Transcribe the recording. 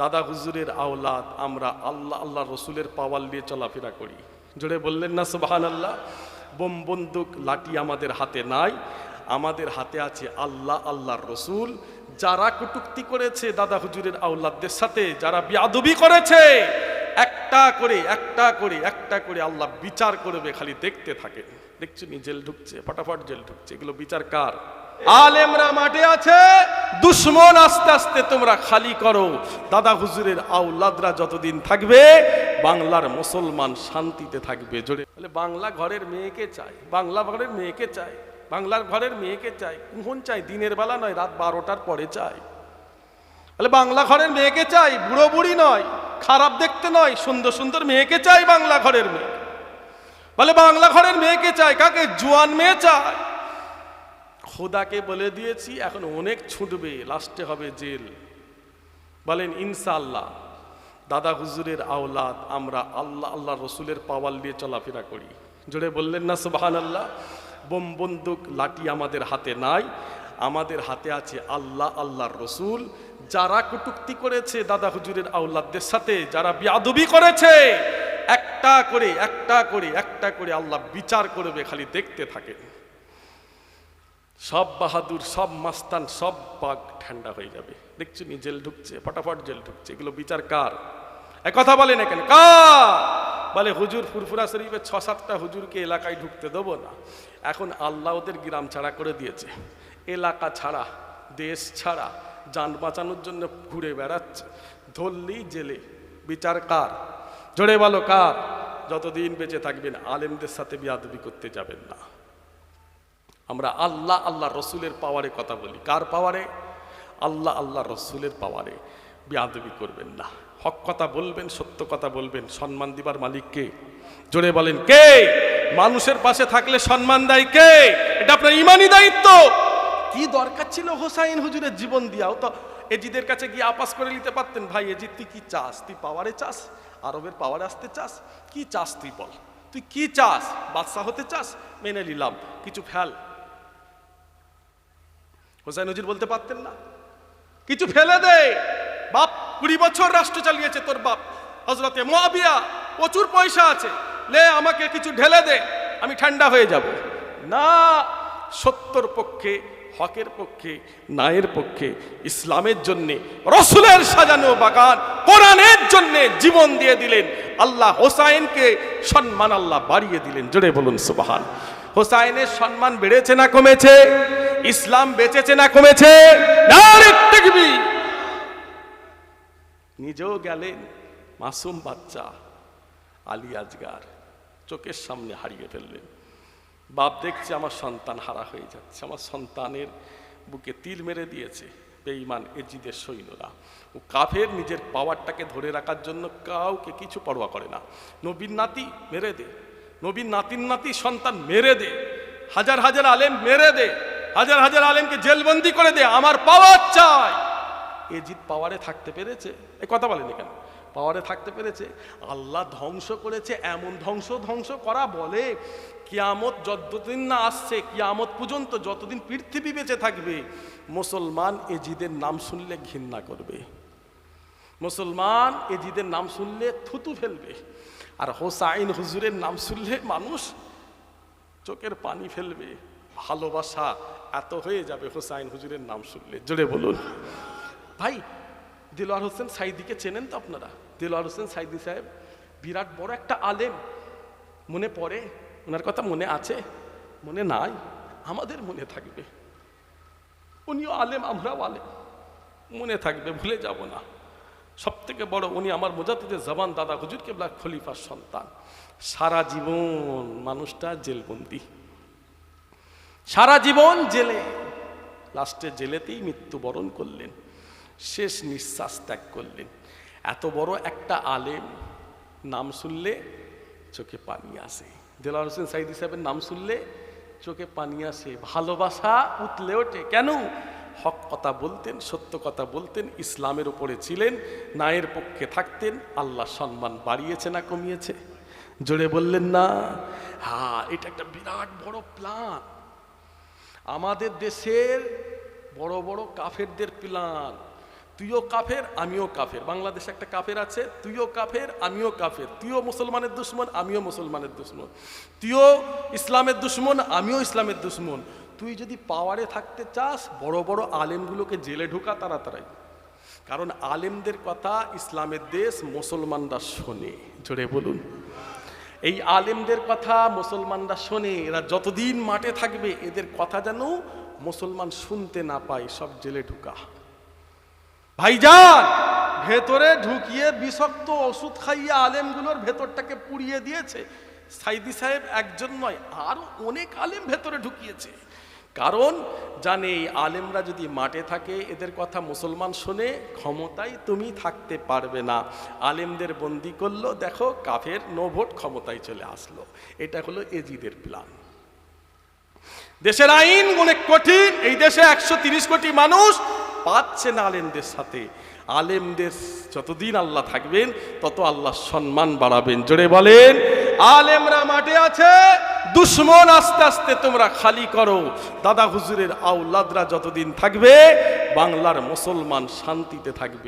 দাদা হুজুরের আওলাদ, আমরা আল্লাহ আল্লাহ রসুলের পাওয়াল নিয়ে চলাফেরা করি। জোরে বললেন না সুবাহান আল্লাহ বোম বন্দুক, লাঠি আমাদের হাতে নাই। আমাদের হাতে আছে আল্লাহ, আল্লাহর রসুল। যারা কটুক্তি করেছে দাদা হুজুরের আওলাদদের সাথে, যারা বিয়াদবি করেছে, একটা করে একটা করে একটা করে আল্লাহ বিচার করবে, খালি দেখতে থাকে। দেখছ জেল ঢুকছে, ফটাফট জেল ঢুকছে। এগুলো বিচার কার? আলেমরা মাঠে আছে, দুশ্মন আস্তে আস্তে তোমরা খালি করো। দাদা হুজুরের আউলাদরা যতদিন থাকবে, বাংলার মুসলমান শান্তিতে থাকবে। জোরে বলে, বাংলা ঘরের মেয়েকে চাই, বাংলা ঘরের মেয়েকে চাই বাংলার ঘরের মেয়েকে চাই কখন চাই, দিনের বেলা নয়, রাত বারোটার পরে চাই। বলে, বাংলা ঘরের মেয়েকে চাই, বুড়ো বুড়ি নয়, খারাপ দেখতে নয়, সুন্দর সুন্দর মেয়েকে চাই, বাংলা ঘরের মেয়ে। বলে, বাংলা ঘরের মেয়েকে চাই, কাকে? জোয়ান মেয়ে চাই। খোদাকে বলে দিয়েছি, এখন অনেক ছুটবে, লাস্টে হবে জেল। বলেন, ইনশাআল্লাহ, দাদা হুজুরের আওলাদ, আমরা আল্লাহ আল্লাহ রসুলের পাওয়াল নিয়ে চলাফেরা করি। জোরে বললেন না সুবাহান আল্লাহ বোম বন্দুক লাঠি আমাদের হাতে নাই, আমাদের হাতে আছে আল্লাহ, আল্লাহর রসুল। যারা কটুক্তি করেছে দাদা হুজুরের আওলাদদের সাথে, যারা বিয়াদবি করেছে, একটা করে একটা করে একটা করে আল্লাহ বিচার করবে, খালি দেখতে থাকে সব বাহাদুর, সব মাস্তান, সব বাঘ ঠান্ডা হয়ে যাবে। দেখছ নি, জেল ঢুকছে, ফটাফট জেল ঢুকছে। এগুলো বিচার কার? এক কথা বলেন এখানে কার? বলে হুজুর ফুরফুরা শরীফের ছ, সাতটা হুজুরকে এলাকায় ঢুকতে দেবো না। এখন আল্লাহ ওদের গ্রাম ছাড়া করে দিয়েছে। এলাকা ছাড়া, দেশ ছাড়া, যান বাঁচানোর জন্য ঘুরে বেড়াচ্ছে। ধরলেই জেলে। বিচার কার? জোরে বলো কার? যতদিন বেঁচে থাকবেন, আলেমদের সাথে বিয়াদবি করতে যাবেন না। আমরা আল্লাহ আল্লাহ রসুলের পাওয়ারে কথা বলি। কার পাওয়ারে? আল্লাহ আল্লাহ রসুলের পাওয়ারে। বিয়াদবি করবেন না। হক কথা বলবেন, সত্য কথা বলবেন। সম্মান দিবার মালিককে জোরে বলেন, কে? মানুষের পাশে থাকলে সম্মান দেয় কে? এটা আপনার ইমানি দায়িত্ব। কি দরকার ছিল হোসাইন হুজুরের জীবন দিয়াও? তো এজিদের কাছে গিয়ে আপাস করে নিতে পারতেন, ভাই এজিদ, তুই কি চাস? তুই পাওয়ারে চাস? আরবের পাওয়ারে আসতে চাস? কি চাস তুই বল? তুই কি চাস? বাদশাহ হতে চাস? মেনে নিলাম। কিছু ফেল। হোসাইন নজির বলতে পারতেন না। কিছু ফেলে দে। বাপ, কুড়ি বছর রাষ্ট্র চালিয়েছে তোর বাপ। হজরতে মোয়াবিয়া প্রচুর পয়সা আছে। লে, আমাকে কিছু ঢেলে দে। আমি ঠান্ডা হয়ে যাব। না, সত্যর পক্ষে, হকের পক্ষে নায়ের পক্ষে, ইসলামের জন্যে, রসুলের সাজানো বাগান, কোরআনের জন্যে জীবন দিয়ে দিলেন। আল্লাহ হোসাইনকে সম্মান আল্লাহ বাড়িয়ে দিলেন। জোরে বলুন সুবাহান। হোসাইনের সম্মান বেড়েছে না কমেছে? ইসলাম বেঁচেছে না কমেছে? নিজেও গেলেন মাসুম বাচ্চা আলী আজগার। চোখের সামনে হারিয়ে ফেললেন। বাপ দেখছে আমার সন্তান হারা হয়ে যাচ্ছে। আমার সন্তানের বুকে তিল মেরে দিয়েছে। বেঈমান, এজিদের সৈন্যরা। ও কাফের নিজের পাওয়ারটাকে ধরে রাখার জন্য কাউকে কিছু পরোয়া করে না। নবীন নাতি মেরে দে। নবীন নাতির নাতি সন্তান মেরে দে, হাজার হাজার আলেম মেরে দে, হাজার হাজার আলেমকে জেলবন্দি করে দে, আমার পাওয়ার চাই। এজিদ পাওয়ারে থাকতে পেরেছে? এ কথা বলেনি কেন? পাওয়ারে থাকতে পেরেছে? আল্লাহ ধ্বংস করেছে, এমন ধ্বংস ধ্বংস করা বলে, কিয়ামত যতদিন না আসছে, কিয়ামত পর্যন্ত যতদিন পৃথিবী বেঁচে থাকবে, মুসলমান এজিদের নাম শুনলে ঘৃণা করবে। মুসলমান এজিদের নাম শুনলে থুতু ফেলবে। আর হোসাইন হুজুরের নাম শুনলে মানুষ চোখের পানি ফেলবে। ভালোবাসা এত হয়ে যাবে হোসাইন হুজুরের নাম শুনলে। জোরে বলুন। ভাই দিলওয়ার হোসেন সাইদিকে চেনেন তো আপনারা? দিলওয়ার হোসেন সাইদি সাহেব বিরাট বড় একটা আলেম। মনে পড়ে? ওনার কথা মনে আছে? মনে নাই? আমাদের মনে থাকবে। উনিও আলেম, আমরাও আলেম। মনে থাকবে, ভুলে যাব না। সব থেকে বড় উনি আমার মোজাতিদের জবান দাদা হুজুর কেবলা খলিফার সন্তান। সারা জীবন মানুষটা জেলবন্দি। সারা জীবন জেলে। লাস্টে জেলেতেই মৃত্যুবরণ করলেন। শেষ নিঃশ্বাস ত্যাগ করলেন। এত বড় একটা আলেম নাম শুনলে চোখে পানি আসে। দেলার হোসেন সাইদি সাহেবের নাম শুনলে চোখে পানি আসে। ভালোবাসা উতলে ওঠে। কেন? হক কথা বলতেন, সত্য কথা বলতেন, ইসলামের উপরে ছিলেন নায়ের পক্ষে থাকতেন আল্লাহ সম্মান বাড়িয়েছে না কমিয়েছে? জোরে বললেন, না। হ্যাঁ এটা একটা বিরাট বড় প্ল্যান আমাদের দেশের বড় বড় কাফেরদের প্ল্যান তুইও কাফের, আমিও কাফের। বাংলাদেশে একটা কাফের আছে, তুইও কাফের, আমিও কাফের। তুইও মুসলমানের দুশ্মন, আমিও মুসলমানের দুশ্মন। তুইও ইসলামের দুশ্মন, আমিও ইসলামের দুশ্মন। তুই যদি পাওয়ারে থাকতে চাস, বড় বড় আলেমগুলোকে জেলে ঢুকা তাড়াতাড়ি। কারণ আলেমদের কথা ইসলামের দেশ মুসলমানরা শোনে। জোরে বলুন। এই আলেমদের কথা মুসলমানরা শোনে, এরা যতদিন মাঠে থাকবে, এদের কথা যেন মুসলমান শুনতে না পায়, সব জেলে ঢুকা। ভাইজান, ভেতরে ঢুকিয়ে বিষাক্ত ওষুধ খাইয়ে আলেমগুলোর ভেতরটাকে পুড়িয়ে দিয়েছে। সাইদি সাহেব একজন নয় আরও অনেক আলেম ভেতরে ঢুকিয়েছে। কারণ জানে এই আলেমরা যদি মাঠে থাকে, এদের কথা মুসলমান শোনে ক্ষমতায় তুমি থাকতে পারবে না। আলেমদের বন্দি করল, দেখো কাফের নো ভোট ক্ষমতায় চলে আসলো। এটা হলো এজিদের প্ল্যান দেশের আইন অনেক কঠিন, এই দেশে একশো কোটি মানুষ পাচ্ছে না আলেমদের সাথে। আলেমদের যতদিন আল্লাহ থাকবেন, তত আল্লাহ সম্মান বাড়াবেন। জোরে বলেন, আলেমরা মাঠে আছে দুশ্মন আস্তে আস্তে তোমরা খালি করো। দাদা হুজুরের আউলাদরা যতদিন থাকবে, বাংলার মুসলমান শান্তিতে থাকবে।